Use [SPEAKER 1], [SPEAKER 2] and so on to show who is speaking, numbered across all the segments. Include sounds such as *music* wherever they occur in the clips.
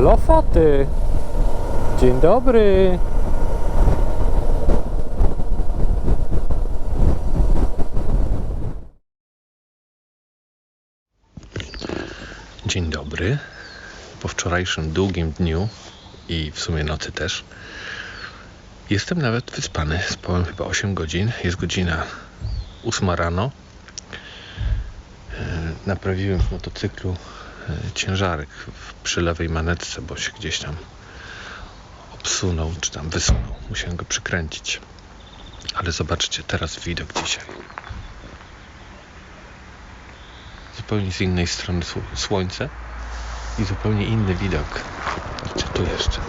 [SPEAKER 1] Lofoty. Dzień dobry.
[SPEAKER 2] Dzień dobry. Po wczorajszym długim dniu i w sumie nocy też. Jestem nawet wyspany. Spałem chyba 8 godzin. Jest godzina 8 rano. E, Naprawiłem w motocyklu ciężarek w- przy lewej manetce, bo się gdzieś tam obsunął, czy tam wysunął. Musiałem go przykręcić. Ale zobaczcie teraz widok dzisiaj. zupełnie z innej strony sł- słońce i zupełnie inny widok. Czy tu jeszcze?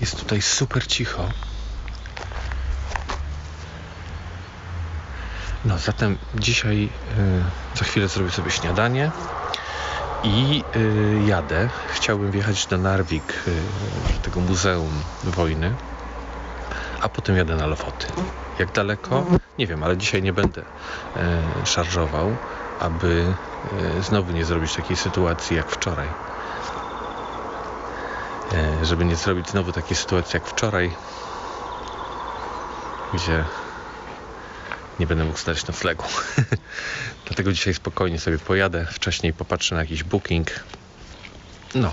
[SPEAKER 2] Jest tutaj super cicho. No, zatem dzisiaj y, za chwilę zrobię sobie śniadanie i y, jadę. Chciałbym wjechać do Narvik, y, tego Muzeum Wojny a potem jadę na Lofoty. Jak daleko? Nie wiem, ale dzisiaj nie będę e, szarżował, aby e, znowu nie zrobić takiej sytuacji jak wczoraj. E, żeby nie zrobić znowu takiej sytuacji jak wczoraj, gdzie nie będę mógł znaleźć noclegu. *laughs* Dlatego dzisiaj spokojnie sobie pojadę, wcześniej popatrzę na jakiś booking. No,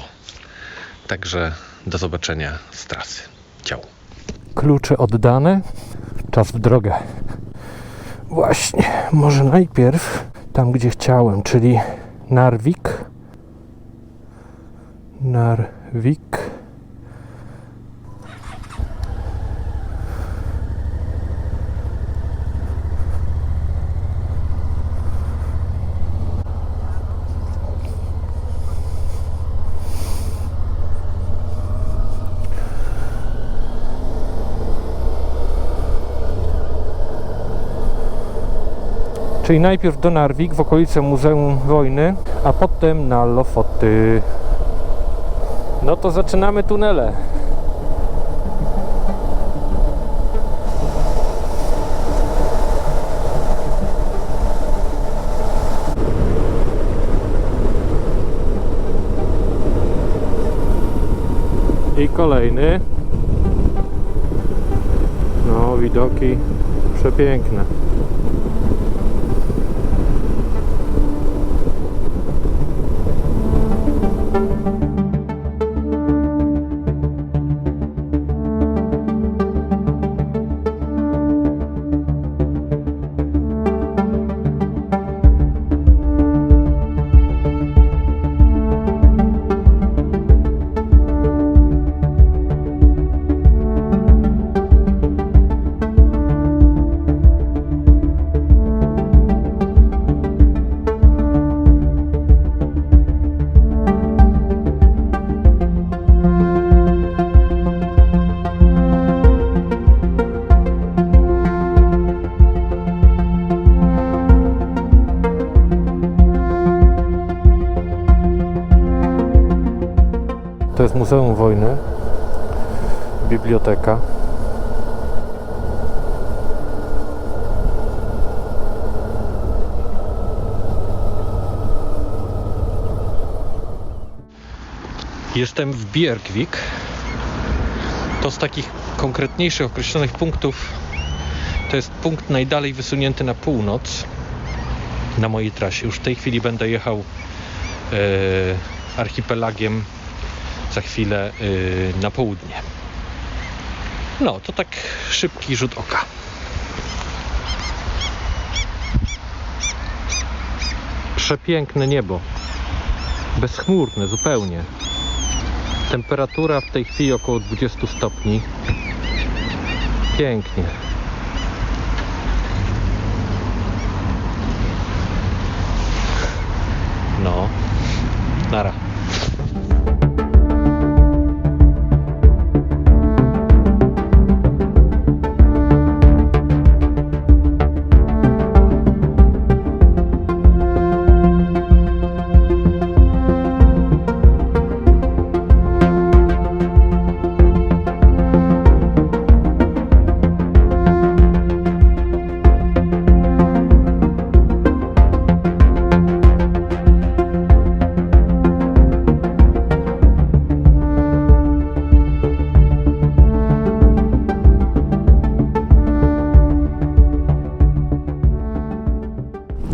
[SPEAKER 2] także do zobaczenia z trasy. Ciao.
[SPEAKER 1] Klucze oddane. Czas w drogę. Właśnie, może najpierw tam, gdzie chciałem, czyli Narvik. Narvik. Czyli najpierw do Narvik w okolice Muzeum Wojny, a potem na Lofoty. No to zaczynamy tunele. I kolejny. No, widoki przepiękne. Biblioteka.
[SPEAKER 2] Jestem w Bjergvik. To z takich konkretniejszych, określonych punktów to jest punkt najdalej wysunięty na północ na mojej trasie. Już w tej chwili będę jechał e, archipelagiem za chwilę e, na południe. No, to tak szybki rzut oka.
[SPEAKER 1] Przepiękne niebo. Bezchmurne zupełnie. Temperatura w tej chwili około 20 stopni. Pięknie.
[SPEAKER 2] No, nara.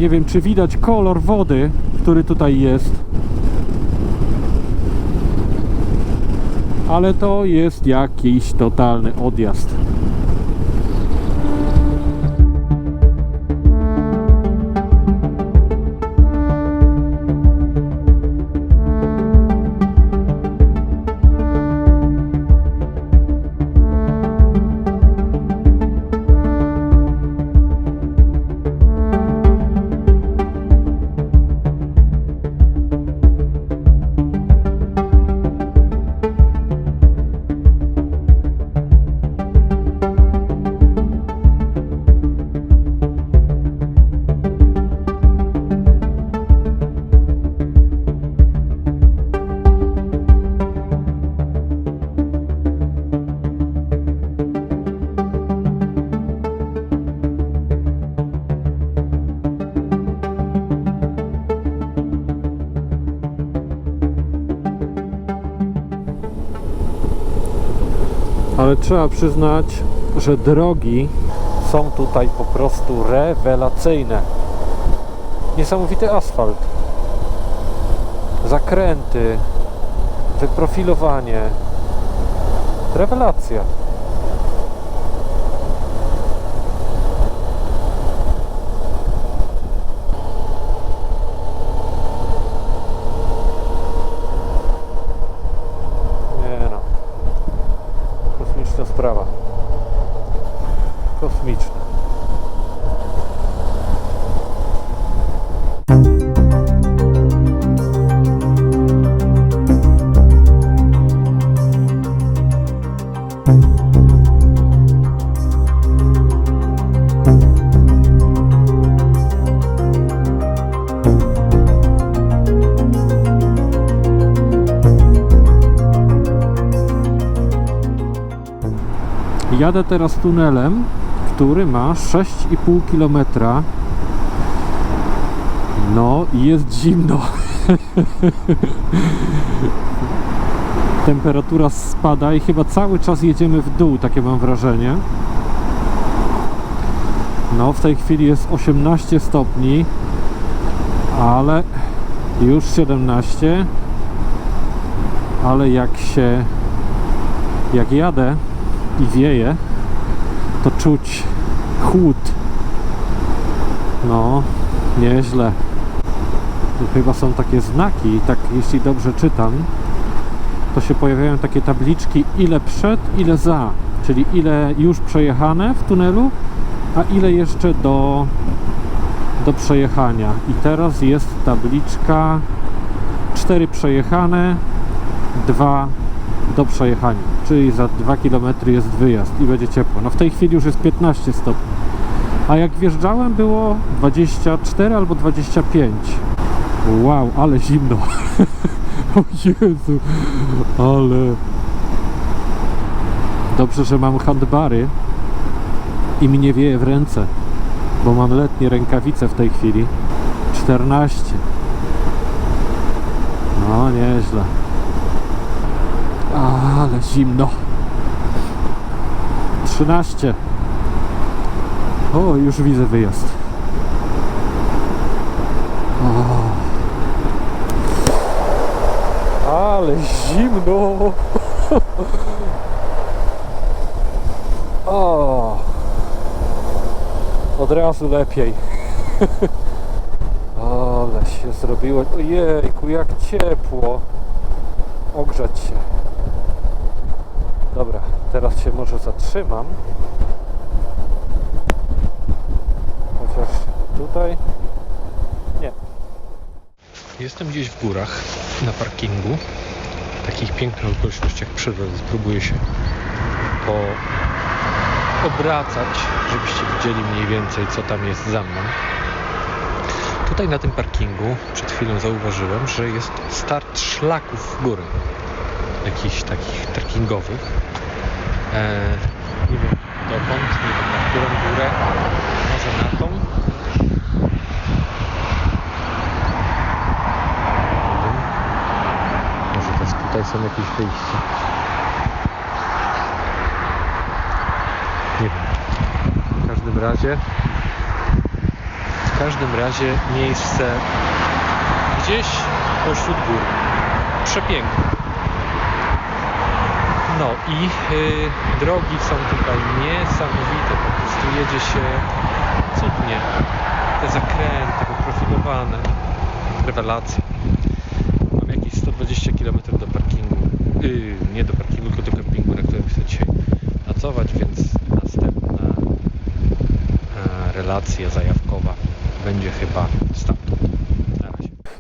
[SPEAKER 1] Nie wiem, czy widać kolor wody, który tutaj jest. Ale to jest jakiś totalny odjazd. Trzeba przyznać, że drogi są tutaj po prostu rewelacyjne. Niesamowity asfalt. Zakręty, wyprofilowanie. Rewelacja. Jadę teraz tunelem, który ma 6,5 km. No i jest zimno. *laughs* Temperatura spada i chyba cały czas jedziemy w dół, takie mam wrażenie. No, w tej chwili jest 18 stopni, ale już 17. Ale jak się jak jadę i wieje, to czuć chłód. No, nieźle. Chyba są takie znaki, i tak jeśli dobrze czytam, to się pojawiają takie tabliczki ile przed, ile za. Czyli ile już przejechane w tunelu, a ile jeszcze do, do przejechania. I teraz jest tabliczka 4 przejechane, 2 do przejechania, czyli za 2 km jest wyjazd i będzie ciepło. No w tej chwili już jest 15 stopni, a jak wjeżdżałem było 24 albo 25. Wow, ale zimno. *laughs* o Jezu, ale... Dobrze, że mam handbary i mi nie wieje w ręce, bo mam letnie rękawice w tej chwili. 14. No, nieźle. Ale zimno. 13. O, już widzę wyjazd. O. Ale zimno. *laughs* O. Od razu lepiej. *laughs* Ale się zrobiło. Ojejku, jak ciepło. Ogrzać się. Dobra, teraz się może zatrzymam. Chociaż tutaj. Nie.
[SPEAKER 2] Jestem gdzieś w górach, na parkingu. W takich pięknych okolicznościach przyrody spróbuję się po obracać, żebyście widzieli mniej więcej, co tam jest za mną. Tutaj na tym parkingu przed chwilą zauważyłem, że jest start szlaków w górę. Jakichś takich trekkingowych. Eee, nie wiem dokąd, nie wiem na którą górę. Może na tą? Nie wiem. Może też tutaj są jakieś wyjścia. Nie wiem. W każdym razie
[SPEAKER 1] W każdym razie miejsce gdzieś pośród gór. Przepiękne. No i y, drogi są tutaj niesamowite. Po prostu jedzie się cudnie. Te zakręty wyprofilowane. Rewelacja. Mam jakieś 120 km do parkingu. Yy, nie do parkingu, tylko do kempingu, na którym chcę dzisiaj nocować, więc następna e, relacja zajawkowa będzie chyba stamtąd.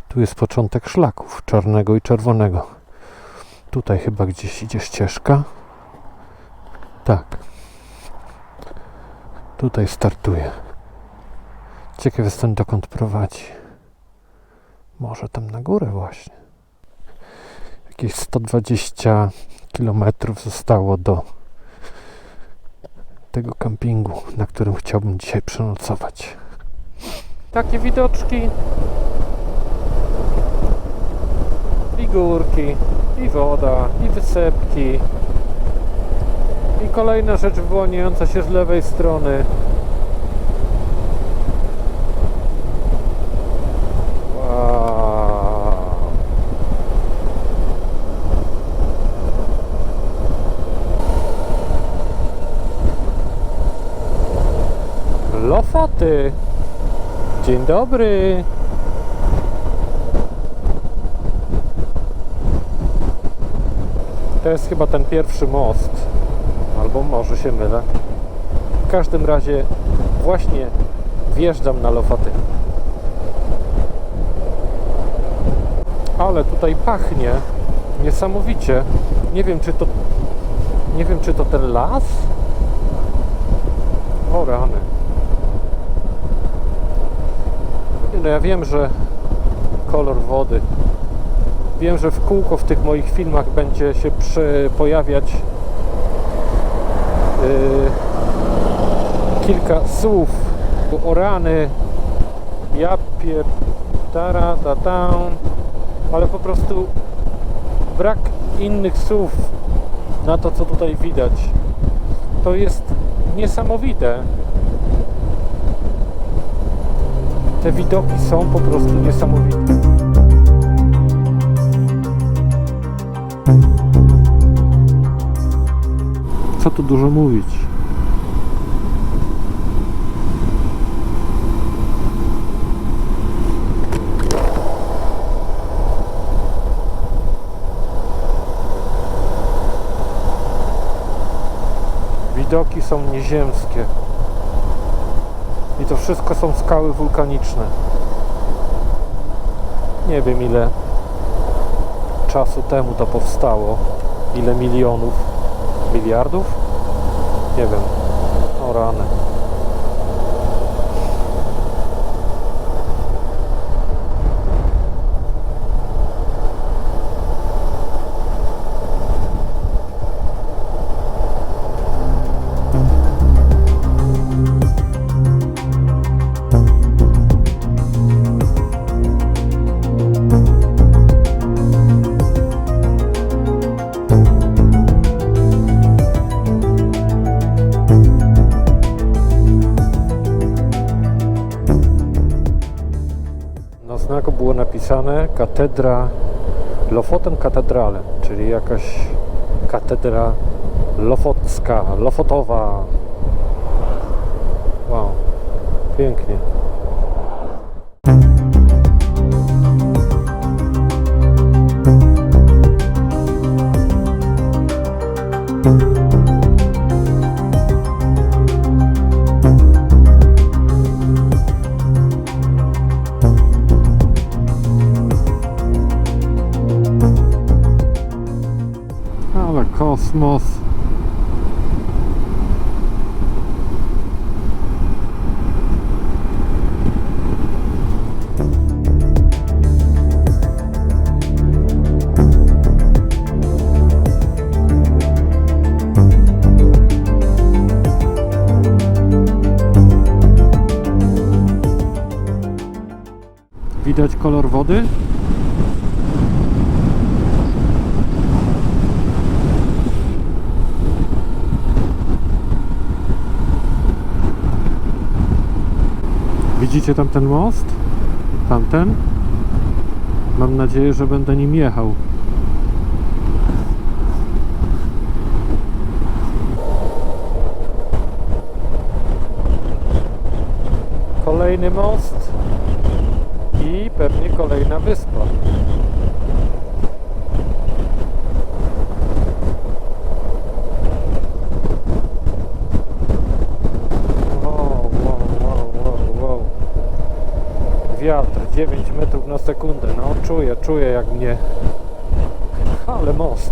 [SPEAKER 1] Tu jest początek szlaków czarnego i czerwonego. Tutaj chyba gdzieś idzie ścieżka. Tak. Tutaj startuje. Ciekaw jestem dokąd prowadzi. Może tam na górę właśnie. Jakieś 120 km zostało do tego kampingu, na którym chciałbym dzisiaj przenocować. Takie widoczki. I górki, i woda, i wysepki. I kolejna rzecz wyłaniająca się z lewej strony. Wow. Dzień dobry. To jest chyba ten pierwszy most. Albo może się mylę. W każdym razie właśnie wjeżdżam na Lofoty. Ale tutaj pachnie niesamowicie. Nie wiem czy to nie wiem czy to ten las? O rany. No ja wiem, że kolor wody. Wiem, że w kółko w tych moich filmach będzie się pojawiać yy, kilka słów. O rany, ja. Tara, ta, ta, ale po prostu brak innych słów na to, co tutaj widać. To jest niesamowite. Te widoki są po prostu niesamowite. Co tu dużo mówić? Widoki są nieziemskie. I to wszystko są skały wulkaniczne. Nie wiem ile czasu temu to powstało. Ile milionów, miliardów? Nie wiem. O rany. Było napisane katedra Lofoten Katedrale, czyli jakaś katedra lofocka, lofotowa. Wow, pięknie. Kosmos. Widać kolor wody? Widzicie tam ten most? Tamten? Mam nadzieję, że będę nim jechał. Kolejny most i pewnie kolejna wyspa. Wow, wow, wow, wow, wow. Wiatr 9 metrów na sekundę. No czuję, czuję jak mnie. Ale most.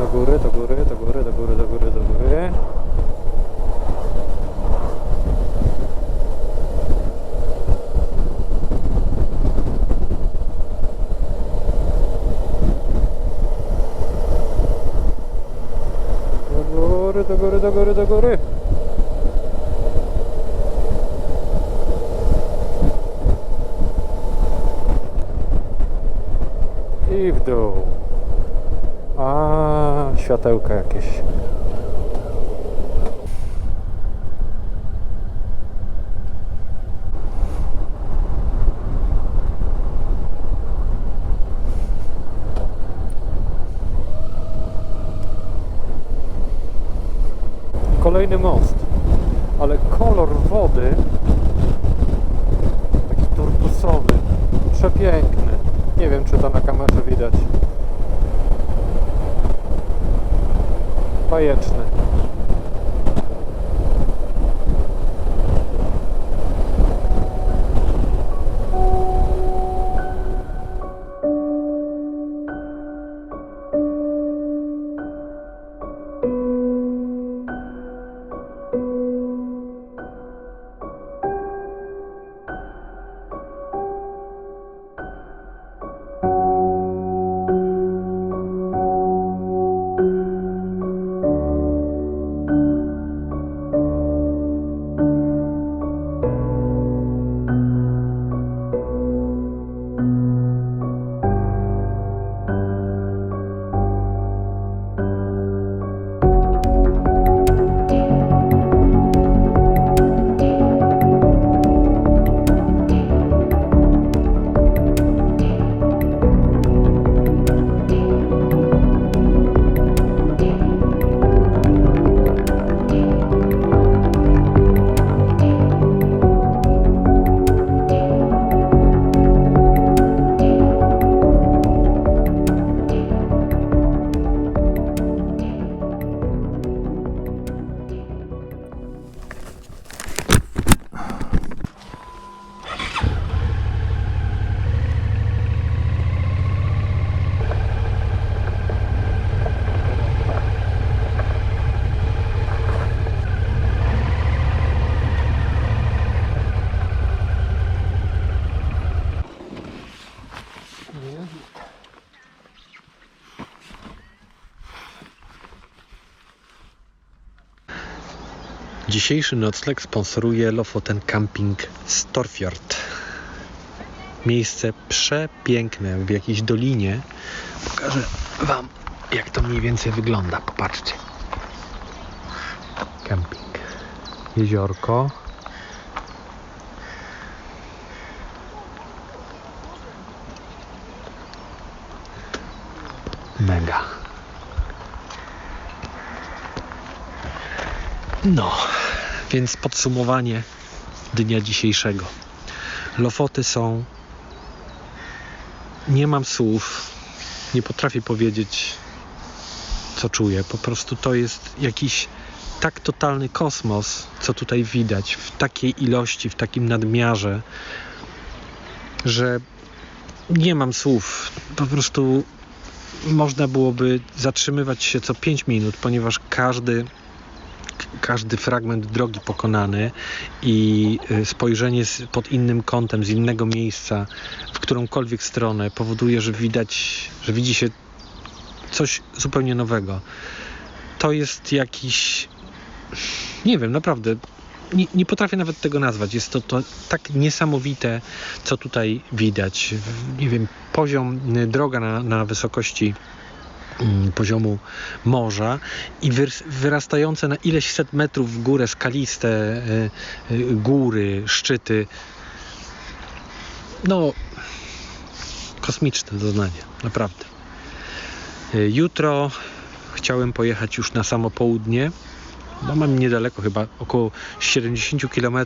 [SPEAKER 1] Do góry, do góry, do góry, do góry, do góry, do góry. Do góry, do góry, do góry, do góry. I w dół. A, światełka jakieś. Kolejny most. Ale kolor wody taki turkusowy, przepiękny. Nie wiem, czy to na kamerze widać. Bajeczny.
[SPEAKER 2] Dzisiejszy nocleg sponsoruje Lofoten Camping Storfjord. Miejsce przepiękne w jakiejś dolinie. Pokażę Wam, jak to mniej więcej wygląda. Popatrzcie. Camping. Jeziorko. Mega. No, więc podsumowanie dnia dzisiejszego. Lofoty są. Nie mam słów, nie potrafię powiedzieć, co czuję. Po prostu to jest jakiś tak totalny kosmos, co tutaj widać, w takiej ilości, w takim nadmiarze, że nie mam słów. Po prostu można byłoby zatrzymywać się co 5 minut, ponieważ każdy każdy fragment drogi pokonany i y, spojrzenie pod innym kątem, z innego miejsca, w którąkolwiek stronę, powoduje, że widać, że widzi się coś zupełnie nowego. To jest jakiś. Nie wiem, naprawdę. Nie, nie potrafię nawet tego nazwać. Jest to, to tak niesamowite, co tutaj widać. Nie wiem, poziom, y, droga na, na wysokości poziomu morza i wyr- wyrastające na ileś set metrów w górę skaliste y, y, góry, szczyty. No, kosmiczne doznanie, naprawdę. Y, Jutro chciałem pojechać już na samo południe, bo mam niedaleko, chyba około 70 km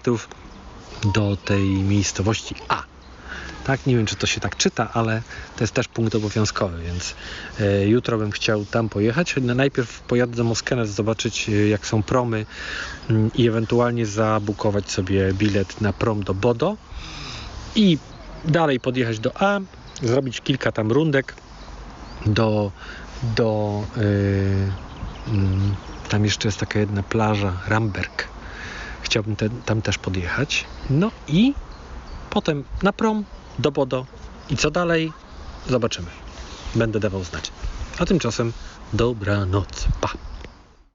[SPEAKER 2] do tej miejscowości A. Tak, nie wiem czy to się tak czyta, ale to jest też punkt obowiązkowy, więc e, jutro bym chciał tam pojechać. Najpierw pojadę do Moskenes zobaczyć e, jak są promy mm, i ewentualnie zabukować sobie bilet na prom do Bodo i dalej podjechać do A, zrobić kilka tam rundek do, do yy, mm, tam jeszcze jest taka jedna plaża Ramberg. Chciałbym te, tam też podjechać. No i potem na prom do Bodo i co dalej zobaczymy. Będę dawał znać. A tymczasem dobranoc. Pa.